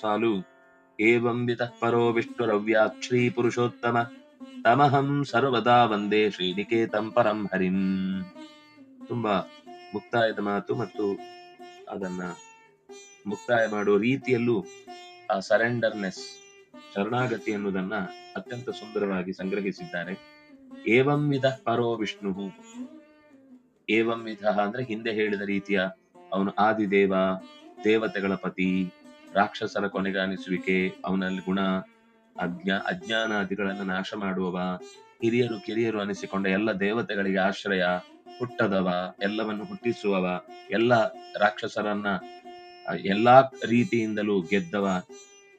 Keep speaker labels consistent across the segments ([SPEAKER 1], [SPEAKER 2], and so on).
[SPEAKER 1] ಸಾಲು ಏವಂ ವಿತಃ ಪರೋ ಶ್ರೀ ಪುರುಷೋತ್ತಮ ತಮಹಂ ಸರ್ವದಾ ವಂದೇ ಶ್ರೀನಿಕೇತಂ ಪರಂ ಹರಿಂ ತುಂಬಾ ಮುಕ್ತಾಯದ ಮಾತು ಮತ್ತು ಅದನ್ನ ಮುಕ್ತಾಯ ಮಾಡುವ ರೀತಿಯಲ್ಲೂ ಆ ಸರೆಂಡರ್ನೆಸ್, ಶರಣಾಗತಿ ಅನ್ನುವುದನ್ನ ಅತ್ಯಂತ ಸುಂದರವಾಗಿ ಸಂಗ್ರಹಿಸಿದ್ದಾರೆ. ಏವಂ ವಿಧ ಪರೋ ವಿಷ್ಣು. ಏವಂ ವಿಧ ಅಂದ್ರೆ ಹಿಂದೆ ಹೇಳಿದ ರೀತಿಯ ಅವನು ಆದಿದೇವ ದೇವತೆಗಳ ಪತಿ ರಾಕ್ಷಸರ ಕೊನೆಗಾಣಿಸುವಿಕೆ ಅವನಲ್ಲಿ ಗುಣ ಅಜ್ಞಾ ಅಜ್ಞಾನಾದಿಗಳನ್ನು ನಾಶ ಮಾಡುವವ ಹಿರಿಯರು ಕಿರಿಯರು ಅನಿಸಿಕೊಂಡ ಎಲ್ಲ ದೇವತೆಗಳಿಗೆ ಆಶ್ರಯ ಹುಟ್ಟದವ ಎಲ್ಲವನ್ನು ಹುಟ್ಟಿಸುವವ ಎಲ್ಲ ರಾಕ್ಷಸರನ್ನ ಎಲ್ಲಾ ರೀತಿಯಿಂದಲೂ ಗೆದ್ದವ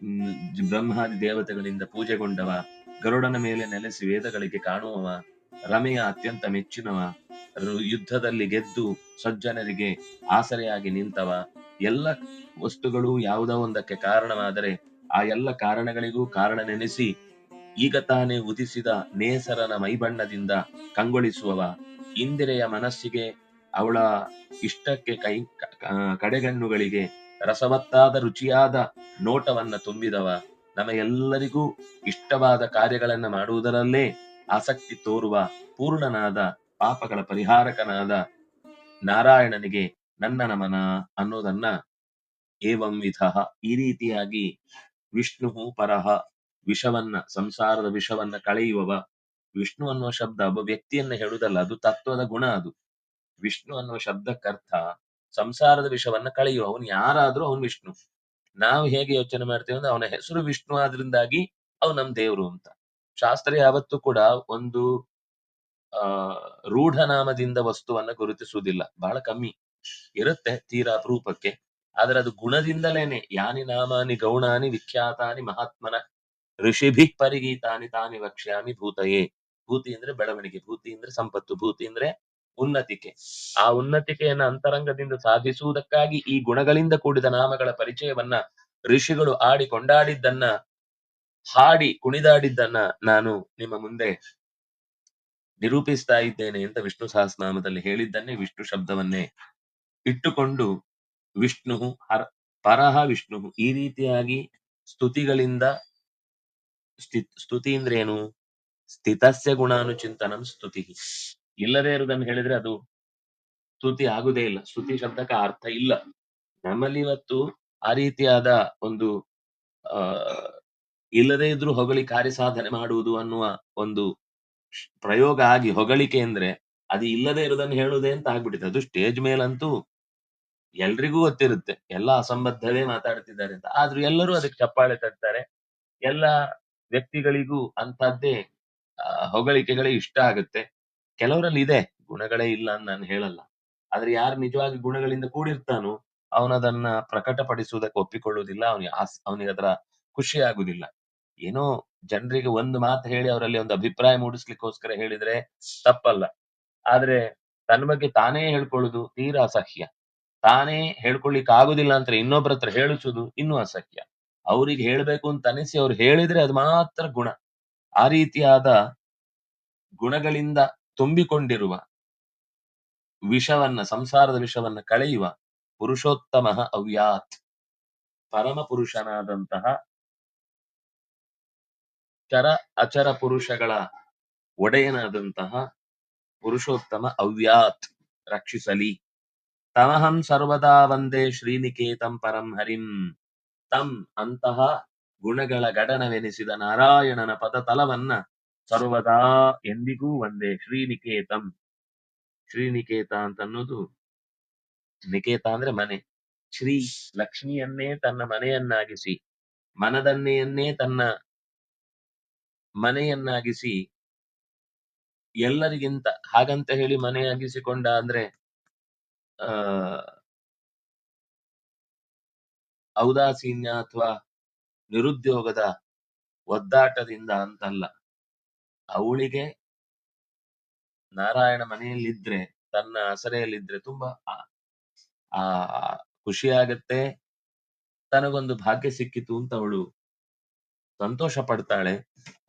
[SPEAKER 1] ಹ್ಮ್, ಬ್ರಹ್ಮಾದಿ ದೇವತೆಗಳಿಂದ ಪೂಜೆಗೊಂಡವ ಗರುಡನ ಮೇಲೆ ನೆಲೆಸಿ ವೇದಗಳಿಗೆ ಕಾಣುವವ ರಮೆಯ ಅತ್ಯಂತ ಮೆಚ್ಚಿನವ ಯುದ್ಧದಲ್ಲಿ ಗೆದ್ದು ಸಜ್ಜನರಿಗೆ ಆಸರೆಯಾಗಿ ನಿಂತವ ಎಲ್ಲ ವಸ್ತುಗಳು ಯಾವುದೋ ಒಂದಕ್ಕೆ ಕಾರಣವಾದರೆ ಆ ಎಲ್ಲ ಕಾರಣಗಳಿಗೂ ಕಾರಣ ನೆನೆಸಿ ಈಗ ತಾನೇ ಉದಿಸಿದ ನೇಸರನ ಮೈಬಣ್ಣದಿಂದ ಕಂಗೊಳಿಸುವವ. ಇಂದಿರೆಯ ಮನಸ್ಸಿಗೆ ಅವಳ ಇಷ್ಟಕ್ಕೆ ಕೈ ಕಡೆಗಣ್ಣುಗಳಿಗೆ ರಸವತ್ತಾದ ರುಚಿಯಾದ ನೋಟವನ್ನ ತುಂಬಿದವ. ನಮಗೆಲ್ಲರಿಗೂ ಇಷ್ಟವಾದ ಕಾರ್ಯಗಳನ್ನ ಮಾಡುವುದರಲ್ಲೇ ಆಸಕ್ತಿ ತೋರುವ ಪೂರ್ಣನಾದ ಪಾಪಗಳ ಪರಿಹಾರಕನಾದ ನಾರಾಯಣನಿಗೆ ನನ್ನ ನಮನ ಅನ್ನೋದನ್ನ ಏವಂ ವಿಧ ಈ ರೀತಿಯಾಗಿ ವಿಷ್ಣು ಪರಹ ವಿಷವನ್ನ, ಸಂಸಾರದ ವಿಷವನ್ನ ಕಳೆಯುವವ. ವಿಷ್ಣು ಅನ್ನುವ ಶಬ್ದ ಒಬ್ಬ ವ್ಯಕ್ತಿಯನ್ನ ಹೇಳುವುದಲ್ಲ ಅದು ತತ್ವದ ಗುಣ ಅದು. ವಿಷ್ಣು ಅನ್ನುವ ಶಬ್ದಕ್ಕರ್ಥ ಸಂಸಾರದ ವಿಷವನ್ನ ಕಳೆಯುವ. ಅವನು ಯಾರಾದ್ರೂ ಅವನು ವಿಷ್ಣು. ನಾವು ಹೇಗೆ ಯೋಚನೆ ಮಾಡ್ತೇವೆ ಅಂದ್ರೆ ಅವನ ಹೆಸರು ವಿಷ್ಣು ಆದ್ರಿಂದಾಗಿ ಅವನು ನಮ್ ದೇವ್ರು ಅಂತ. ಶಾಸ್ತ್ರ ಯಾವತ್ತೂ ಕೂಡ ಒಂದು, ಆ, ರೂಢನಾಮದಿಂದ ವಸ್ತುವನ್ನ ಗುರುತಿಸುವುದಿಲ್ಲ. ಬಹಳ ಕಮ್ಮಿ. ಇರುತ್ತೆ ತೀರಾ ಅಪರೂಪಕ್ಕೆ ಆದ್ರೆ ಅದು ಗುಣದಿಂದಲೇನೆ, ಯಾನಿ ನಾಮಾನಿ ಗೌಣಾನಿ ವಿಖ್ಯಾತಾನಿ ಮಹಾತ್ಮನ ಋಷಿಭಿ ಪರಿಗೀತಾನಿ ತಾನಿ ವಕ್ಷ್ಯಾಮಿ ಭೂತಯೇ. ಭೂತಿ ಅಂದ್ರೆ ಬೆಳವಣಿಗೆ, ಭೂತಿ ಅಂದ್ರೆ ಸಂಪತ್ತು, ಭೂತಿ ಅಂದ್ರೆ ಉನ್ನತಿಕೆ. ಆ ಉನ್ನತಿಕೆಯನ್ನ ಅಂತರಂಗದಿಂದ ಸಾಧಿಸುವುದಕ್ಕಾಗಿ ಈ ಗುಣಗಳಿಂದ ಕೂಡಿದ ನಾಮಗಳ ಪರಿಚಯವನ್ನ ಋಷಿಗಳು ಆಡಿ ಕೊಂಡಾಡಿದ್ದನ್ನ, ಹಾಡಿ ಕುಣಿದಾಡಿದ್ದನ್ನ ನಾನು ನಿಮ್ಮ ಮುಂದೆ ನಿರೂಪಿಸ್ತಾ ಇದ್ದೇನೆ ಅಂತ ವಿಷ್ಣು ಸಹಸ್ರನಾಮದಲ್ಲಿ ಹೇಳಿದ್ದನ್ನೇ ವಿಷ್ಣು ಶಬ್ದವನ್ನೇ ಇಟ್ಟುಕೊಂಡು ವಿಷ್ಣು, ಹರ, ಪರಹ ವಿಷ್ಣು ಈ ರೀತಿಯಾಗಿ ಸ್ತುತಿಗಳಿಂದ ಸ್ಥಿ- ಸ್ತುತಿ ಏನು? ಸ್ಥಿತಸ್ಯ ಗುಣಾನುಚಿಂತನಂ ಸ್ತುತಿ. ಇಲ್ಲದೇ ಇರುವುದನ್ನು ಹೇಳಿದ್ರೆ ಅದು ಸ್ತುತಿ ಆಗುದೇ ಇಲ್ಲ. ಸ್ತುತಿ ಶಬ್ದಕ್ಕೆ ಅರ್ಥ ಇಲ್ಲ. ನಮ್ಮಲ್ಲಿ ಇವತ್ತು ಆ ರೀತಿಯಾದ ಒಂದು, ಆ, ಇಲ್ಲದೇ ಇದ್ರೂ ಹೊಗಳಿ ಕಾರ್ಯಸಾಧನೆ ಮಾಡುವುದು ಅನ್ನುವ ಒಂದು ಪ್ರಯೋಗ ಆಗಿ ಹೊಗಳಿಕೆ ಅಂದ್ರೆ ಅದು ಇಲ್ಲದೆ ಇರುವುದನ್ನು ಹೇಳುವುದೇ ಅಂತ ಆಗ್ಬಿಟ್ಟಿದೆ. ಅದು ಸ್ಟೇಜ್ ಮೇಲಂತೂ ಎಲ್ರಿಗೂ ಗೊತ್ತಿರುತ್ತೆ. ಎಲ್ಲ ಅಸಂಬದ್ಧವೇ ಮಾತಾಡ್ತಿದ್ದಾರೆ ಅಂತ. ಆದ್ರೂ ಎಲ್ಲರೂ ಅದಕ್ಕೆ ಚಪ್ಪಾಳೆ ತಟ್ತಾರೆ. ಎಲ್ಲ ವ್ಯಕ್ತಿಗಳಿಗೂ ಅಂತದ್ದೇ ಹೊಗಳಿಕೆಗಳೇ ಇಷ್ಟ ಆಗುತ್ತೆ. ಕೆಲವರಲ್ಲಿ ಇದೆ, ಗುಣಗಳೇ ಇಲ್ಲ ಅಂತ ನಾನು ಹೇಳಲ್ಲ. ಆದ್ರೆ ಯಾರು ನಿಜವಾಗಿ ಗುಣಗಳಿಂದ ಕೂಡಿರ್ತಾನೋ, ಅವನದನ್ನ ಪ್ರಕಟಪಡಿಸುವುದಕ್ಕೆ ಒಪ್ಪಿಕೊಳ್ಳುವುದಿಲ್ಲ, ಅವನಿಗೆ ಅವನಿಗೆ ಅದರ ಖುಷಿ ಆಗುದಿಲ್ಲ ಏನೋ ಜನರಿಗೆ ಒಂದು ಮಾತು ಹೇಳಿ ಅವರಲ್ಲಿ ಒಂದು ಅಭಿಪ್ರಾಯ ಮೂಡಿಸ್ಲಿಕ್ಕೋಸ್ಕರ ಹೇಳಿದ್ರೆ ತಪ್ಪಲ್ಲ. ಆದ್ರೆ ತನ್ನ ಬಗ್ಗೆ ತಾನೇ ಹೇಳ್ಕೊಳ್ಳುದು ತೀರಾ ಅಸಹ್ಯ. ತಾನೇ ಹೇಳ್ಕೊಳ್ಳಿಕ್ ಆಗುದಿಲ್ಲ ಅಂತ ಇನ್ನೊಬ್ಬರ ಹತ್ರ ಹೇಳಿಸುದು ಇನ್ನೂ ಅಸಖ್ಯ. ಅವ್ರಿಗೆ ಹೇಳ್ಬೇಕು ಅಂತ ಅನಿಸಿ ಅವ್ರು ಹೇಳಿದ್ರೆ ಅದು ಮಾತ್ರ ಗುಣ. ಆ ರೀತಿಯಾದ ಗುಣಗಳಿಂದ ತುಂಬಿಕೊಂಡಿರುವ ವಿಷವನ್ನ, ಸಂಸಾರದ ವಿಷವನ್ನ ಕಳೆಯುವ ಪುರುಷೋತ್ತಮ ಅವ್ಯಾತ್. ಪರಮ ಪುರುಷನಾದಂತಹ ಚರ ಅಚರ ಪುರುಷಗಳ ಒಡೆಯನಾದಂತಹ ಪುರುಷೋತ್ತಮ ಅವ್ಯಾತ್ ರಕ್ಷಿಸಲಿ. ತಮಹಂ ಸರ್ವದಾ ವಂದೇ ಶ್ರೀನಿಕೇತಂ ಪರಂ ಹರಿಂ ತಂ ಅಂತಹ ಗುಣಗಳ ಗಡನವೆನಿಸಿದ ನಾರಾಯಣನ ಪದ ತಲವನ್ನ ಸರ್ವದಾ ಎಂದಿಗೂ ಒಂದೇ ಶ್ರೀನಿಕೇತಂ ಶ್ರೀನಿಕೇತ ಅಂತ ಅನ್ನೋದು ನಿಕೇತ ಅಂದ್ರೆ ಮನೆ। ಶ್ರೀ ಲಕ್ಷ್ಮಿಯನ್ನೇ ತನ್ನ ಮನೆಯನ್ನಾಗಿಸಿ, ಮನದನ್ನೆಯನ್ನೇ ತನ್ನ ಮನೆಯನ್ನಾಗಿಸಿ, ಎಲ್ಲರಿಗಿಂತ ಹಾಗಂತ ಹೇಳಿ ಮನೆಯಾಗಿಸಿಕೊಂಡ ಅಂದ್ರೆ ಔದಾಸೀನ್ಯ ಅಥವಾ ನಿರುದ್ಯೋಗದ ಒದ್ದಾಟದಿಂದ ಅಂತಲ್ಲ. ಅವಳಿಗೆ ನಾರಾಯಣ ಮನೆಯಲ್ಲಿದ್ರೆ, ತನ್ನ ಆಸರೆಯಲ್ಲಿದ್ರೆ ತುಂಬಾ ಆ- ಖುಷಿಯಾಗತ್ತೆ. ಖುಷಿ ತನಗೊಂದು ಭಾಗ್ಯ ಸಿಕ್ಕಿತು ಅಂತ ಅವಳು ಸಂತೋಷ ಪಡ್ತಾಳೆ.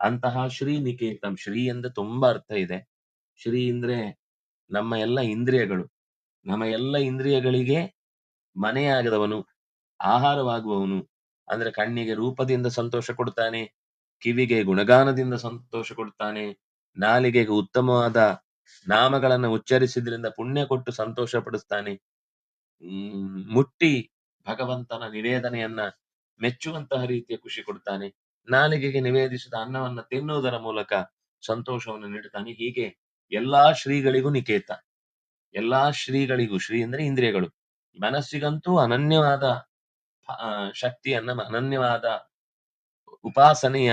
[SPEAKER 1] ಅಂತಹ ಶ್ರೀ ನಿಕೇತಂ ಶ್ರೀ ಅಂದ್ರೆ ತುಂಬಾ ಅರ್ಥ ಇದೆ. ಶ್ರೀ ಅಂದ್ರೆ ನಮ್ಮ ಎಲ್ಲ ಇಂದ್ರಿಯಗಳು. ನಮ್ಮ ಎಲ್ಲ ಇಂದ್ರಿಯಗಳಿಗೆ ಮನೆಯಾಗದವನು, ಆಹಾರವಾಗುವವನು. ಅಂದ್ರೆ ಕಣ್ಣಿಗೆ ರೂಪದಿಂದ ಸಂತೋಷ ಕೊಡ್ತಾನೆ, ಕಿವಿಗೆ ಗುಣಗಾನದಿಂದ ಸಂತೋಷ ಕೊಡ್ತಾನೆ, ನಾಲಿಗೆಗೆ ಉತ್ತಮವಾದ ನಾಮಗಳನ್ನು ಉಚ್ಚರಿಸಿದ್ರಿಂದ ಪುಣ್ಯ ಕೊಟ್ಟು ಸಂತೋಷ ಪಡಿಸ್ತಾನೆ. ಮುಟ್ಟಿ ಭಗವಂತನ ನಿವೇದನೆಯನ್ನ ಮೆಚ್ಚುವಂತಹ ರೀತಿಯ ಖುಷಿ ಕೊಡ್ತಾನೆ. ನಾಲಿಗೆಗೆ ನಿವೇದಿಸಿದ ಅನ್ನವನ್ನ ತಿನ್ನುವುದರ ಮೂಲಕ ಸಂತೋಷವನ್ನು ನೀಡುತ್ತಾನೆ ಹೀಗೆ ಎಲ್ಲಾ ಶ್ರೀಗಳಿಗೂ ನಿಕೇತ ಎಲ್ಲಾ ಶ್ರೀಗಳಿಗೂ, ಶ್ರೀ ಅಂದ್ರೆ ಇಂದ್ರಿಯಗಳು. ಮನಸ್ಸಿಗಂತೂ ಅನನ್ಯವಾದ ಶಕ್ತಿಯನ್ನ, ಅನನ್ಯವಾದ ಉಪಾಸನೆಯ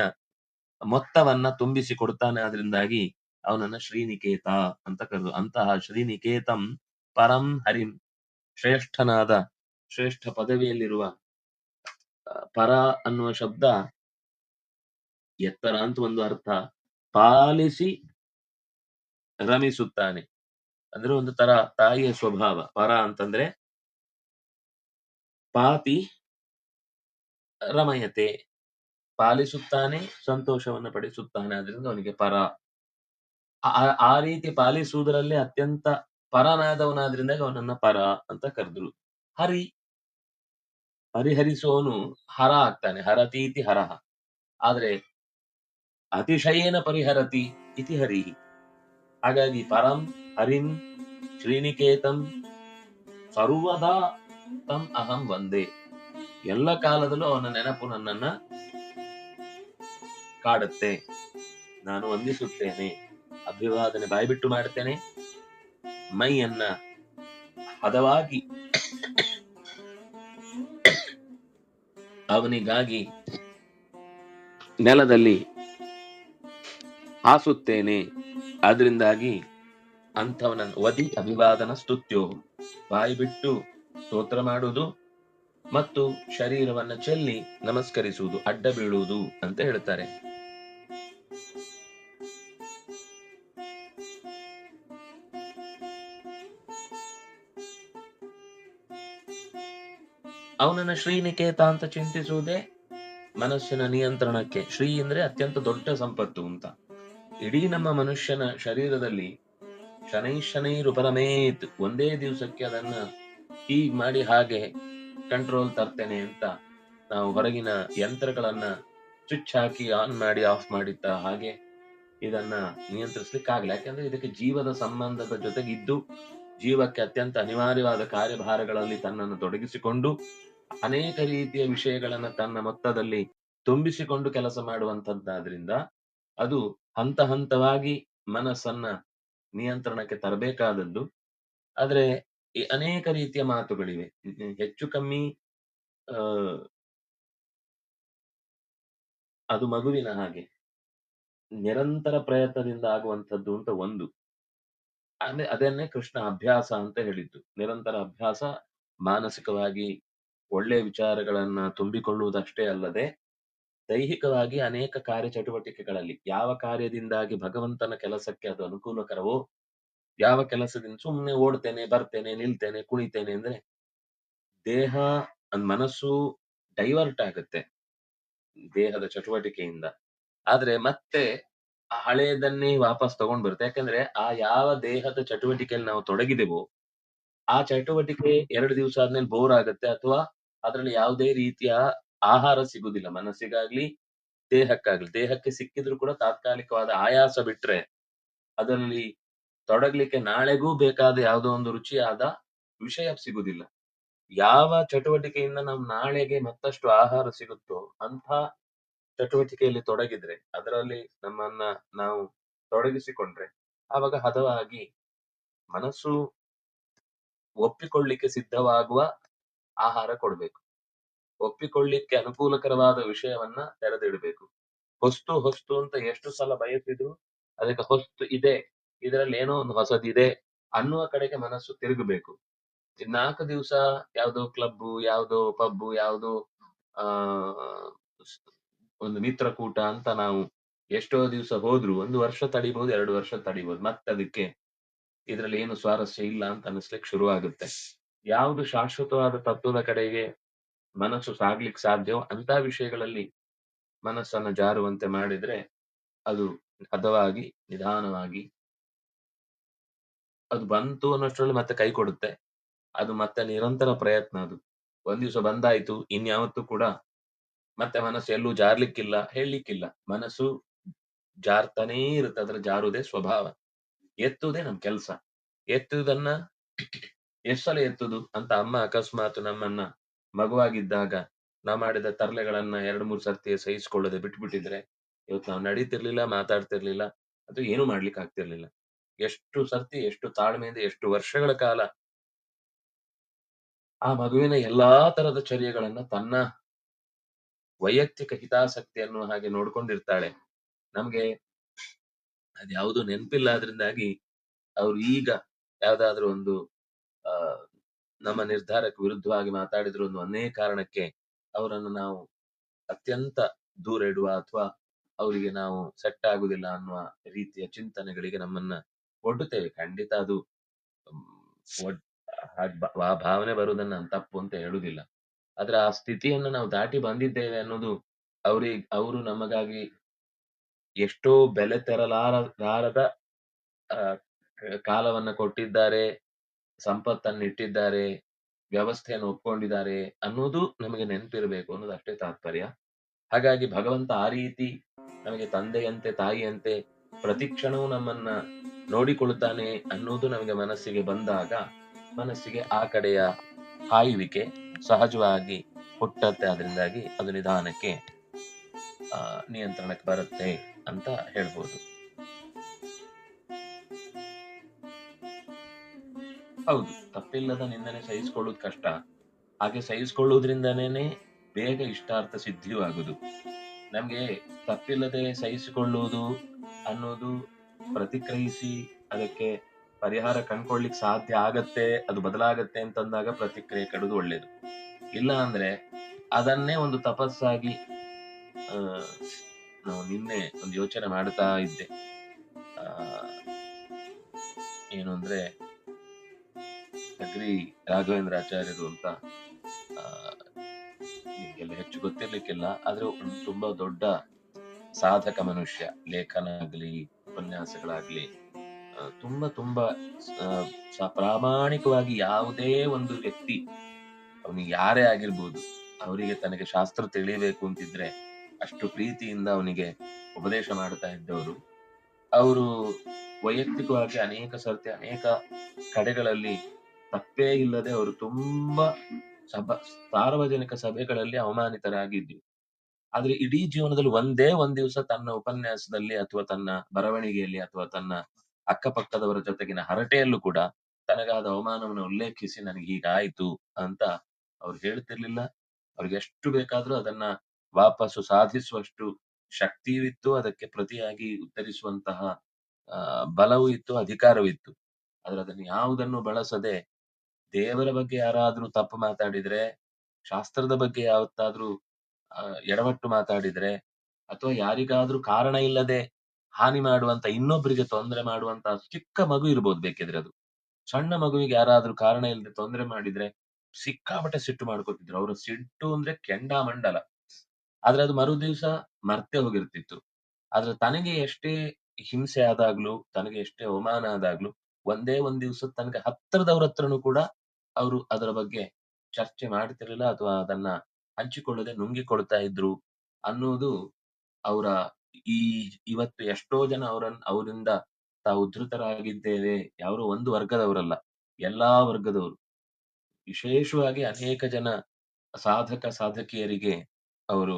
[SPEAKER 1] ಮೊತ್ತವನ್ನ ತುಂಬಿಸಿ ಕೊಡ್ತಾನೆ ಅದರಿಂದಾಗಿ ಅವನನ್ನ ಶ್ರೀನಿಕೇತ ಅಂತ ಕರೆದು, ಅಂತಹ ಶ್ರೀನಿಕೇತಂ ಪರಂ ಹರಿಂ ಶ್ರೇಷ್ಠನಾದ, ಶ್ರೇಷ್ಠ ಪದವಿಯಲ್ಲಿರುವ ಪರ ಅನ್ನುವ ಶಬ್ದ ಎತ್ತರ ಅಂತ ಒಂದು ಅರ್ಥ ಪಾಲಿಸಿ ರಮಿಸುತ್ತಾನೆ. ಅಂದ್ರೆ ಒಂದು ತರ ತಾಯಿಯ ಸ್ವಭಾವ. ಪರ ಅಂತಂದ್ರೆ ಪಾಪಿ, ರಮಯತೆ, ಪಾಲಿಸುತ್ತಾನೆ, ಸಂತೋಷವನ್ನು ಪಡಿಸುತ್ತಾನೆ ಅದರಿಂದ ಅವನಿಗೆ ಪರ. ಆ- ರೀತಿ ಪಾಲಿಸುವುದರಲ್ಲಿ ಅತ್ಯಂತ ಪರನಾದವನಾದ್ರಿಂದ ಅವನನ್ನ ಪರ ಅಂತ ಕರೆದ್ರು. ಹರಿ ಪರಿಹರಿಸುವವನು ಹರ ಆಗ್ತಾನೆ. ಹರತೀತಿ ಹರಹ. ಆದ್ರೆ ಅತಿಶಯೇನ ಪರಿಹರತಿ ಇತಿ ಹರಿ ಹಾಗಾಗಿ ಪರಂ ಹರಿಂ ಶ್ರೀನಿಕೇತಂ ಸರ್ವದಾ ತಂ ಅಹಂ ಒಂದೇ ಎಲ್ಲ ಕಾಲದಲ್ಲೂ ಅವನ ನೆನಪು ನನ್ನನ್ನ ಕಾಡುತ್ತೆ. ನಾನು ವಂದಿಸುತ್ತೇನೆ. ಅಭಿವಾದನೆ ಬಾಯ್ಬಿಟ್ಟು ಮಾಡುತ್ತೇನೆ ಮೈಯನ್ನ ಹದವಾಗಿ ಅವನಿಗಾಗಿ ನೆಲದಲ್ಲಿ ಹಾಸುತ್ತೇನೆ. ಆದ್ರಿಂದಾಗಿ ಅಂಥವನ ವದಿ ಅಭಿವಾದನ ಸ್ತುತ್ಯೋ. ಬಾಯಿ ಬಿಟ್ಟು ಸ್ತೋತ್ರ ಮಾಡುವುದು ಮತ್ತು ಶರೀರವನ್ನ ಚೆಲ್ಲಿ ನಮಸ್ಕರಿಸುವುದು, ಅಡ್ಡ ಬೀಳುವುದು ಅಂತ ಹೇಳ್ತಾರೆ. ಅವನನ್ನ ಶ್ರೀನಿಕೇತ ಅಂತ ಚಿಂತಿಸುವುದೇ ಮನಸ್ಸಿನ ನಿಯಂತ್ರಣಕ್ಕೆ. ಶ್ರೀ ಅಂದ್ರೆ ಅತ್ಯಂತ ದೊಡ್ಡ ಸಂಪತ್ತು ಅಂತ. ಇಡೀ ನಮ್ಮ ಮನುಷ್ಯನ ಶರೀರದಲ್ಲಿ ಶನೈ ಶನೈರು ಪರಮೇತ್ ಒಂದೇ ದಿವಸಕ್ಕೆ ಅದನ್ನ ಹೀಗ್ ಮಾಡಿ ಹಾಗೆ ಕಂಟ್ರೋಲ್ ತರ್ತೇನೆ ಅಂತ ನಾವು ಹೊರಗಿನ ಯಂತ್ರಗಳನ್ನ ಸ್ವಿಚ್ ಹಾಕಿ ಆನ್ ಮಾಡಿ ಆಫ್ ಮಾಡಿದ್ದ ಹಾಗೆ ಇದನ್ನ ನಿಯಂತ್ರಿಸ್ಲಿಕ್ಕಾಗಲ್ಲ ಯಾಕಂದ್ರೆ ಇದಕ್ಕೆ ಜೀವದ ಸಂಬಂಧದ ಜೊತೆಗಿದ್ದು ಜೀವಕ್ಕೆ ಅತ್ಯಂತ ಅನಿವಾರ್ಯವಾದ ಕಾರ್ಯಭಾರಗಳಲ್ಲಿ ತನ್ನನ್ನು ತೊಡಗಿಸಿಕೊಂಡು ಅನೇಕ ರೀತಿಯ ವಿಷಯಗಳನ್ನ ತನ್ನ ಮೊತ್ತದಲ್ಲಿ ತುಂಬಿಸಿಕೊಂಡು ಕೆಲಸ ಮಾಡುವಂತದ್ದಾದ್ರಿಂದ ಅದು ಹಂತ ಹಂತವಾಗಿ ಮನಸ್ಸನ್ನ ನಿಯಂತ್ರಣಕ್ಕೆ ತರಬೇಕಾದದ್ದು. ಆದ್ರೆ, ಈ ಅನೇಕ ರೀತಿಯ ಮಾತುಗಳಿವೆ. ಹೆಚ್ಚು ಕಮ್ಮಿ ಅದು ಮಗುವಿನ ಹಾಗೆ. ನಿರಂತರ ಪ್ರಯತ್ನದಿಂದ ಆಗುವಂತದ್ದು ಅಂತ ಒಂದು. ಅಂದ್ರೆ ಅದನ್ನೇ ಕೃಷ್ಣ ಅಭ್ಯಾಸ ಅಂತ ಹೇಳಿದ್ದು. ನಿರಂತರ ಅಭ್ಯಾಸ ಮಾನಸಿಕವಾಗಿ ಒಳ್ಳೆ ವಿಚಾರಗಳನ್ನ ತುಂಬಿಕೊಳ್ಳುವುದಷ್ಟೇ ಅಲ್ಲದೆ ದೈಹಿಕವಾಗಿ ಅನೇಕ ಕಾರ್ಯ ಚಟುವಟಿಕೆಗಳಲ್ಲಿ ಯಾವ ಕಾರ್ಯದಿಂದಾಗಿ ಭಗವಂತನ ಕೆಲಸಕ್ಕೆ ಅದು ಅನುಕೂಲಕರವೋ, ಯಾವ ಕೆಲಸದಿಂದ ಸುಮ್ಮನೆ ಓಡ್ತೇನೆ, ಬರ್ತೇನೆ, ನಿಲ್ತೇನೆ, ಕುಣಿತೇನೆ ಅಂದ್ರೆ ದೇಹ ಮನಸ್ಸು ಡೈವರ್ಟ್ ಆಗುತ್ತೆ ದೇಹದ ಚಟುವಟಿಕೆಯಿಂದ. ಆದ್ರೆ ಮತ್ತೆ ಆ ಹಳೆಯದನ್ನೇ ವಾಪಸ್ ತಗೊಂಡ್ ಬರುತ್ತೆ ಯಾಕಂದ್ರೆ ಆ ಯಾವ ದೇಹದ ಚಟುವಟಿಕೆಯಲ್ಲಿ ನಾವು ತೊಡಗಿದೆವೋ, ಆ ಚಟುವಟಿಕೆ ಎರಡು ದಿವಸ ಆದ್ಮೇಲೆ ಬೋರ್ ಆಗುತ್ತೆ ಅಥವಾ ಅದರಲ್ಲಿ ಯಾವುದೇ ರೀತಿಯ ಆಹಾರ ಸಿಗುದಿಲ್ಲ ಮನಸ್ಸಿಗಾಗ್ಲಿ, ದೇಹಕ್ಕಾಗ್ಲಿ. ದೇಹಕ್ಕೆ ಸಿಕ್ಕಿದ್ರು ಕೂಡ ತಾತ್ಕಾಲಿಕವಾದ ಆಯಾಸ ಬಿಟ್ರೆ, ಅದರಲ್ಲಿ ತೊಡಗ್ಲಿಕ್ಕೆ ನಾಳೆಗೂ ಬೇಕಾದ ಯಾವುದೋ ಒಂದು ರುಚಿಯಾದ ವಿಷಯ ಸಿಗುದಿಲ್ಲ ಯಾವ ಚಟುವಟಿಕೆಯಿಂದ ನಮ್ ನಾಳೆಗೆ ಮತ್ತಷ್ಟು ಆಹಾರ ಸಿಗುತ್ತೋ ಅಂತ ಚಟುವಟಿಕೆಯಲ್ಲಿ ತೊಡಗಿದ್ರೆ, ಅದರಲ್ಲಿ ನಮ್ಮನ್ನ ನಾವು ತೊಡಗಿಸಿಕೊಂಡ್ರೆ, ಆವಾಗ ಹದವಾಗಿ ಮನಸ್ಸು ಒಪ್ಪಿಕೊಳ್ಳಿಕ್ಕೆ ಸಿದ್ಧವಾಗುವ ಆಹಾರ ಕೊಡ್ಬೇಕು. ಒಪ್ಪಿಕೊಳ್ಳಿಕ್ಕೆ ಅನುಕೂಲಕರವಾದ ವಿಷಯವನ್ನ ತೆರೆದಿಡಬೇಕು. ಹೊಸ್ತು ಹೊಸ್ತು ಅಂತ ಎಷ್ಟು ಸಲ ಬಯಸಿದ್ರು ಅದಕ್ಕೆ ಹೊಸ್ತು ಇದೆ, ಇದರಲ್ಲಿ ಏನೋ ಒಂದು ಹೊಸದಿದೆ ಅನ್ನುವ ಕಡೆಗೆ ಮನಸ್ಸು ತಿರುಗಬೇಕು. ನಾಲ್ಕು ದಿವಸ ಯಾವ್ದೋ ಕ್ಲಬ್ ಯಾವ್ದೋ ಪಬ್ ಯಾವ್ದೋ, ಆ ಒಂದು ಮಿತ್ರಕೂಟ ಅಂತ ನಾವು ಎಷ್ಟೋ ದಿವಸ ಹೋದ್ರು, ಒಂದು ವರ್ಷ ತಡಿಬಹುದು ಎರಡು ವರ್ಷ ತಡಿಬಹುದು ಮತ್ತೆ ಅದಕ್ಕೆ ಇದರಲ್ಲಿ ಏನು ಸ್ವಾರಸ್ಯ ಇಲ್ಲ ಅಂತ ಅನಿಸ್ಲಿಕ್ಕೆ ಶುರು ಆಗುತ್ತೆ ಯಾವುದು ಶಾಶ್ವತವಾದ ತತ್ವದ ಕಡೆಗೆ ಮನಸ್ಸು ಸಾಗ್ಲಿಕ್ಕೆ ಸಾಧ್ಯವೋ ಅಂತ ವಿಷಯಗಳಲ್ಲಿ ಮನಸ್ಸನ್ನ ಜಾರುವಂತೆ ಮಾಡಿದ್ರೆ ಅದು ಹದವಾಗಿ, ನಿಧಾನವಾಗಿ ಅದು ಬಂತು ಅನ್ನೋಷ್ಟರಲ್ಲಿ ಮತ್ತೆ ಕೈ ಕೊಡುತ್ತೆ. ಅದು ಮತ್ತೆ ನಿರಂತರ ಪ್ರಯತ್ನ ಅದು. ಒಂದ್ ದಿವಸ ಬಂದಾಯ್ತು, ಇನ್ಯಾವತ್ತೂ ಕೂಡ ಮತ್ತೆ ಮನಸ್ಸು ಎಲ್ಲೂ ಜಾರ್ಲಿಕ್ಕಿಲ್ಲ, ಹೇಳಲಿಕ್ಕಿಲ್ಲ. ಮನಸ್ಸು ಜಾರ್ತಾನೇ ಇರುತ್ತೆ, ಅದ್ರ ಜಾರುವುದೇ ಸ್ವಭಾವ. ಎತ್ತುವುದೇ ನಮ್ ಕೆಲಸ. ಎತ್ತುವುದನ್ನ ಎಷ್ಟ್ ಸಲ ಎತ್ತುದು ಅಂತ ಅಮ್ಮ ಅಕಸ್ಮಾತ್ ನಮ್ಮನ್ನ ಮಗುವಾಗಿದ್ದಾಗ ನಾ ಮಾಡಿದ ತರ್ಲೆಗಳನ್ನ ಎರಡ್ ಮೂರ್ ಸರ್ತಿ ಸಹಿಸಿಕೊಳ್ಳದೆ ಬಿಟ್ಬಿಟ್ಟಿದ್ರೆ ಇವತ್ತು ನಾವು ನಡೀತಿರ್ಲಿಲ್ಲ, ಮಾತಾಡ್ತಿರ್ಲಿಲ್ಲ, ಅಥವಾ ಏನು ಮಾಡ್ಲಿಕ್ಕೆ ಆಗ್ತಿರ್ಲಿಲ್ಲ. ಎಷ್ಟು ಸರ್ತಿ, ಎಷ್ಟು ತಾಳ್ಮೆಯಿಂದ, ಎಷ್ಟು ವರ್ಷಗಳ ಕಾಲ ಆ ಮಗುವಿನ ಎಲ್ಲಾ ತರದ ಚರ್ಯಗಳನ್ನ ತನ್ನ ವೈಯಕ್ತಿಕ ಹಿತಾಸಕ್ತಿ ಅನ್ನುವ ಹಾಗೆ ನೋಡ್ಕೊಂಡಿರ್ತಾಳೆ. ನಮ್ಗೆ ಅದ್ಯಾವುದು ನೆನಪಿಲ್ಲ ಅದರಿಂದಾಗಿ ಅವ್ರು ಈಗ ಯಾವ್ದಾದ್ರು ಒಂದು, ಆ ನಮ್ಮ ನಿರ್ಧಾರಕ್ಕೆ ವಿರುದ್ಧವಾಗಿ ಮಾತಾಡಿದ್ರು ಅನೇಕ ಕಾರಣಕ್ಕೆ ಅವರನ್ನು ನಾವು ಅತ್ಯಂತ ದೂರ ಇಡುವ ಅಥವಾ ಅವರಿಗೆ ನಾವು ಸೆಟ್ ಆಗುದಿಲ್ಲ ಅನ್ನುವ ರೀತಿಯ ಚಿಂತನೆಗಳಿಗೆ ನಮ್ಮನ್ನ ಒಡ್ಡುತ್ತೇವೆ. ಖಂಡಿತ ಅದು ಆ ಭಾವನೆ ಬರುವುದನ್ನ ನಾನು ತಪ್ಪು ಅಂತ ಹೇಳುವುದಿಲ್ಲ. ಆದ್ರೆ ಆ ಸ್ಥಿತಿಯನ್ನು ನಾವು ದಾಟಿ ಬಂದಿದ್ದೇವೆ ಅನ್ನೋದು ಅವ್ರಿಗೆ, ಅವರು ನಮಗಾಗಿ ಎಷ್ಟೋ ಬೆಲೆ ತೆರಲಾರ ಲಾರದ ಕಾಲವನ್ನ ಕೊಟ್ಟಿದ್ದಾರೆ. ಸಂಪತ್ತನ್ನು ಇಟ್ಟಿದ್ದಾರೆ, ವ್ಯವಸ್ಥೆಯನ್ನು ಒಪ್ಕೊಂಡಿದ್ದಾರೆ ಅನ್ನೋದು ನಮಗೆ ನೆನಪಿರಬೇಕು ಅನ್ನೋದು ಅಷ್ಟೇ ತಾತ್ಪರ್ಯ. ಹಾಗಾಗಿ ಭಗವಂತ ಆ ರೀತಿ ನಮಗೆ ತಂದೆಯಂತೆ, ತಾಯಿಯಂತೆ ಪ್ರತಿಕ್ಷಣವೂ ನಮ್ಮನ್ನ ನೋಡಿಕೊಳ್ಳುತ್ತಾನೆ ಅನ್ನೋದು ನಮಗೆ ಮನಸ್ಸಿಗೆ ಬಂದಾಗ ಮನಸ್ಸಿಗೆ ಆ ಕಡೆಯ ಹಾಯುವಿಕೆ ಸಹಜವಾಗಿ ಹುಟ್ಟತ್ತೆ. ಅದರಿಂದಾಗಿ ಅದು ನಿಧಾನಕ್ಕೆ ನಿಯಂತ್ರಣಕ್ಕೆ ಬರುತ್ತೆ ಅಂತ ಹೇಳ್ಬೋದು. ಹೌದು, ತಪ್ಪಿಲ್ಲದ ನಿಂದನೆ ಸಹಿಸಿಕೊಳ್ಳೋದು ಕಷ್ಟ. ಹಾಗೆ ಸಹಿಸಿಕೊಳ್ಳೋದ್ರಿಂದನೇ ಬೇಗ ಇಷ್ಟಾರ್ಥ ಸಿದ್ಧಿಯೂ ಆಗುದು ನಮ್ಗೆ ತಪ್ಪಿಲ್ಲದೆ ಸಹಿಸಿಕೊಳ್ಳುವುದು ಅನ್ನೋದು ಪ್ರತಿಕ್ರಿಯಿಸಿ ಅದಕ್ಕೆ ಪರಿಹಾರ ಕಂಡ್ಕೊಳ್ಲಿಕ್ಕೆ ಸಾಧ್ಯ ಆಗತ್ತೆ, ಅದು ಬದಲಾಗತ್ತೆ ಅಂತಂದಾಗ ಪ್ರತಿಕ್ರಿಯೆ ಕಡಿದು ಒಳ್ಳೇದು. ಇಲ್ಲ ಅಂದ್ರೆ ಅದನ್ನೇ ಒಂದು ತಪಸ್ಸಾಗಿ ನಾವು ನಿನ್ನೆ ಒಂದು ಯೋಚನೆ ಮಾಡ್ತಾ ಇದ್ದೆ. ಏನು ಅಂದ್ರೆ ಅಗ್ರಿ ರಾಘವೇಂದ್ರಾಚಾರ್ಯರು ಅಂತ ನಿಮಗೆಲ್ಲ ಹೆಚ್ಚು ಗೊತ್ತಿರ್ಲಿಕ್ಕಿಲ್ಲ, ಆದ್ರೆ ತುಂಬಾ ದೊಡ್ಡ ಸಾಧಕ ಮನುಷ್ಯ ಲೇಖನ ಆಗ್ಲಿ ಉಪನ್ಯಾಸಗಳಾಗ್ಲಿ ತುಂಬಾ ತುಂಬಾ ಪ್ರಾಮಾಣಿಕವಾಗಿ ಯಾವುದೇ ಒಂದು ವ್ಯಕ್ತಿ ಅವನಿಗೆ ಯಾರೇ ಆಗಿರ್ಬೋದು, ಅವರಿಗೆ ತನಗೆ ಶಾಸ್ತ್ರ ತಿಳಿಬೇಕು ಅಂತಿದ್ರೆ ಅಷ್ಟು ಪ್ರೀತಿಯಿಂದ ಅವನಿಗೆ ಉಪದೇಶ ಮಾಡ್ತಾ ಇದ್ದವರು. ಅವರು ವೈಯಕ್ತಿಕವಾಗಿ ಅನೇಕ ಸರ್ತಿ ಅನೇಕ ಕಡೆಗಳಲ್ಲಿ ತಪ್ಪೇ ಇಲ್ಲದೆ ಅವರು ತುಂಬಾ ಸಭಾ, ಸಾರ್ವಜನಿಕ ಸಭೆಗಳಲ್ಲಿ ಅವಮಾನಿತರಾಗಿದ್ರು ಆದ್ರೆ ಇಡೀ ಜೀವನದಲ್ಲಿ ಒಂದೇ ಒಂದ್ ದಿವಸ ತನ್ನ ಉಪನ್ಯಾಸದಲ್ಲಿ ಅಥವಾ ತನ್ನ ಬರವಣಿಗೆಯಲ್ಲಿ ಅಥವಾ ತನ್ನ ಅಕ್ಕಪಕ್ಕದವರ ಜೊತೆಗಿನ ಹರಟೆಯಲ್ಲೂ ಕೂಡ ತನಗಾದ ಅವಮಾನವನ್ನು ಉಲ್ಲೇಖಿಸಿ ನನಗೆ ಹೀಗಾಯ್ತು ಅಂತ ಅವ್ರು ಹೇಳ್ತಿರ್ಲಿಲ್ಲ. ಅವ್ರಿಗೆ ಎಷ್ಟು ಬೇಕಾದ್ರೂ ಅದನ್ನ ವಾಪಸ್ಸು ಸಾಧಿಸುವಷ್ಟು ಶಕ್ತಿಯೂ ಇತ್ತು ಅದಕ್ಕೆ ಪ್ರತಿಯಾಗಿ ಉತ್ತರಿಸುವಂತಹ ಬಲವೂ ಇತ್ತು ಅಧಿಕಾರವೂ ಇತ್ತು ಆದ್ರೆ ಅದನ್ನು ಯಾವುದನ್ನು ಬಳಸದೆ ದೇವರ ಬಗ್ಗೆ ಯಾರಾದ್ರೂ ತಪ್ಪು ಮಾತಾಡಿದ್ರೆ ಶಾಸ್ತ್ರದ ಬಗ್ಗೆ ಯಾವತ್ತಾದ್ರೂ ಆ, ಎಡವಟ್ಟು ಮಾತಾಡಿದ್ರೆ ಅಥವಾ ಯಾರಿಗಾದ್ರೂ ಕಾರಣ ಇಲ್ಲದೆ ಹಾನಿ ಮಾಡುವಂತ ಇನ್ನೊಬ್ಬರಿಗೆ ತೊಂದರೆ ಮಾಡುವಂತ ಚಿಕ್ಕ ಮಗು ಇರ್ಬೋದು ಬೇಕಿದ್ರೆ ಅದು. ಸಣ್ಣ ಮಗುವಿಗೆ ಯಾರಾದ್ರೂ ಕಾರಣ ಇಲ್ಲದೆ ತೊಂದರೆ ಮಾಡಿದ್ರೆ ಸಿಕ್ಕಾಪಟ್ಟೆ ಸಿಟ್ಟು ಮಾಡ್ಕೊತಿದ್ರು. ಅವರ ಸಿಟ್ಟು ಅಂದ್ರೆ ಕೆಂಡಾಮಂಡಲ ಆದ್ರೆ ಅದು ಮರು ದಿವಸ ಮರ್ತೆ ಹೋಗಿರ್ತಿತ್ತು. ಆದ್ರೆ ತನಗೆ ಎಷ್ಟೇ ಹಿಂಸೆ ಆದಾಗ್ಲೂ ತನಗೆ ಎಷ್ಟೇ ಅವಮಾನ ಆದಾಗ್ಲೂ ಒಂದೇ ಒಂದ್ ದಿವಸ ತನಗೆ ಹತ್ತಿರದವ್ರ ಹತ್ರನೂ ಕೂಡ ಅವರು ಅದರ ಬಗ್ಗೆ ಚರ್ಚೆ ಮಾಡ್ತಿರ್ಲಿಲ್ಲ ಅಥವಾ ಅದನ್ನ ಹಂಚಿಕೊಳ್ಳದೆ ನುಂಗಿಕೊಳ್ತಾ ಇದ್ರು ಅನ್ನೋದು ಅವರ ಈ ಇವತ್ತು ಎಷ್ಟೋ ಜನ ಅವರನ್ನ ಅವರಿಂದ ತಾವು ಉದ್ಧತರಾಗಿದ್ದೇವೆ ಯಾರೋ ಒಂದು ವರ್ಗದವರಲ್ಲ ಎಲ್ಲಾ ವರ್ಗದವರು. ವಿಶೇಷವಾಗಿ ಅನೇಕ ಜನ ಸಾಧಕ ಸಾಧಕಿಯರಿಗೆ ಅವರು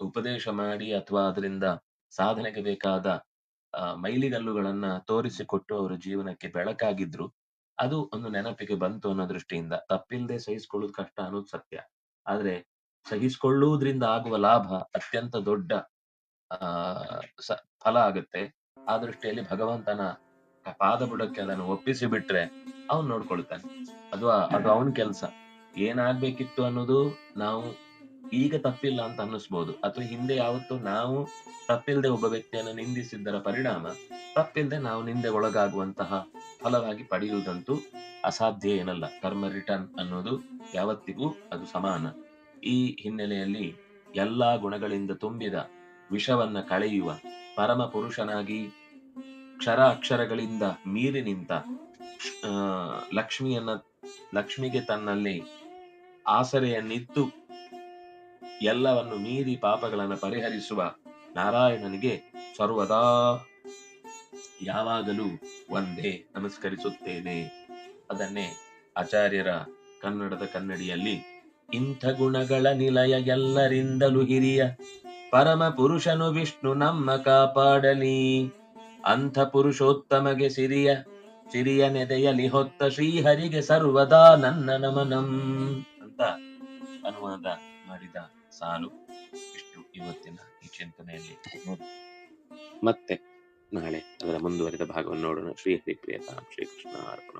[SPEAKER 1] ಉಪದೇಶ ಮಾಡಿ ಅಥವಾ ಅದರಿಂದ ಸಾಧನೆಗೆ ಬೇಕಾದ ಆ, ಮೈಲಿಗಲ್ಲುಗಳನ್ನ ತೋರಿಸಿಕೊಟ್ಟು ಅವರ ಜೀವನಕ್ಕೆ ಬೆಳಕಾಗಿದ್ರು. ಅದು ಒಂದು ನೆನಪಿಗೆ ಬಂತು ಅನ್ನೋ ದೃಷ್ಟಿಯಿಂದ ತಪ್ಪಿಲ್ಲದೆ ಸಹಿಸಿಕೊಳ್ಳುವುದು ಕಷ್ಟ ಅನ್ನೋದು ಸತ್ಯ. ಆದ್ರೆ ಸಹಿಸಿಕೊಳ್ಳುವುದರಿಂದ ಆಗುವ ಲಾಭ ಅತ್ಯಂತ ದೊಡ್ಡ, ಆ ಫಲ ಆಗುತ್ತೆ. ಆ ದೃಷ್ಟಿಯಲ್ಲಿ ಭಗವಂತನ ಪಾದ ಬುಡಕ್ಕೆ ಅದನ್ನು ಒಪ್ಪಿಸಿ ಬಿಟ್ರೆ ಅವ್ನು ನೋಡ್ಕೊಳ್ತಾನೆ. ಅದು ಅದು ಅವನ ಕೆಲಸ. ಏನಾಗ್ಬೇಕಿತ್ತು ಅನ್ನೋದು ನಾವು ಈಗ ತಪ್ಪಿಲ್ಲ ಅಂತ ಅನ್ನಿಸ್ಬೋದು. ಅಥವಾ ಹಿಂದೆ ಯಾವತ್ತು ನಾವು ತಪ್ಪಿಲ್ಲದೆ ಒಬ್ಬ ವ್ಯಕ್ತಿಯನ್ನು ನಿಂದಿಸಿದ್ದರ ಪರಿಣಾಮ ತಪ್ಪಿಲ್ಲದೆ ನಾವು ನಿಂದೆ ಒಳಗಾಗುವಂತಹ ಫಲವಾಗಿ ಪಡೆಯುವುದಂತೂ ಅಸಾಧ್ಯ ಏನಲ್ಲ. ಕರ್ಮ ರಿಟರ್ನ್ ಅನ್ನೋದು ಯಾವತ್ತಿಗೂ ಅದು ಸಮಾನ. ಈ ಹಿನ್ನೆಲೆಯಲ್ಲಿ ಎಲ್ಲಾ ಗುಣಗಳಿಂದ ತುಂಬಿದ ವಿಷವನ್ನ ಕಳೆಯುವ ಪರಮ ಪುರುಷನಾಗಿ ಕ್ಷರ ಅಕ್ಷರಗಳಿಂದ ಮೀರಿ ನಿಂತ ಲಕ್ಷ್ಮಿಯನ್ನ, ಲಕ್ಷ್ಮಿಗೆ ತನ್ನಲ್ಲಿ ಆಸರೆಯನ್ನಿತ್ತು ಎಲ್ಲವನ್ನು ಮೀರಿ ಪಾಪಗಳನ್ನು ಪರಿಹರಿಸುವ ನಾರಾಯಣನಿಗೆ ಸರ್ವದಾ ಯಾವಾಗಲೂ ಒಂದೇ ನಮಸ್ಕರಿಸುತ್ತೇನೆ. ಅದನ್ನೇ ಆಚಾರ್ಯರ ಕನ್ನಡದ ಕನ್ನಡಿಯಲ್ಲಿ, ಇಂಥ ಗುಣಗಳ ನಿಲಯ ಎಲ್ಲರಿಂದಲೂ ಹಿರಿಯ. ಪರಮ ಪುರುಷನು ವಿಷ್ಣು ನಮ್ಮ ಕಾಪಾಡಲಿ. ಅಂಥ ಪುರುಷೋತ್ತಮಗೆ ಸಿರಿಯ ಸಿರಿಯ ನೆದೆಯಲಿ ಹೊತ್ತ ಶ್ರೀಹರಿಗೆ ಸರ್ವದಾ ನನ್ನ ನಮನಂ ಅಂತ ಅನುವಾದ ಮಾಡಿದ ಸಾಲು ಇಷ್ಟು ಇವತ್ತಿನ ಈ ಚಿಂತನೆಯಲ್ಲಿ. ಮತ್ತೆ ನಾಳೆ ಅದರ ಮುಂದುವರಿದ ಭಾಗವನ್ನು ನೋಡೋಣ. ಶ್ರೀ ಹರಿಪ್ರಿಯತಾಂ ಶ್ರೀಕೃಷ್ಣ ಅರ್ಪಣ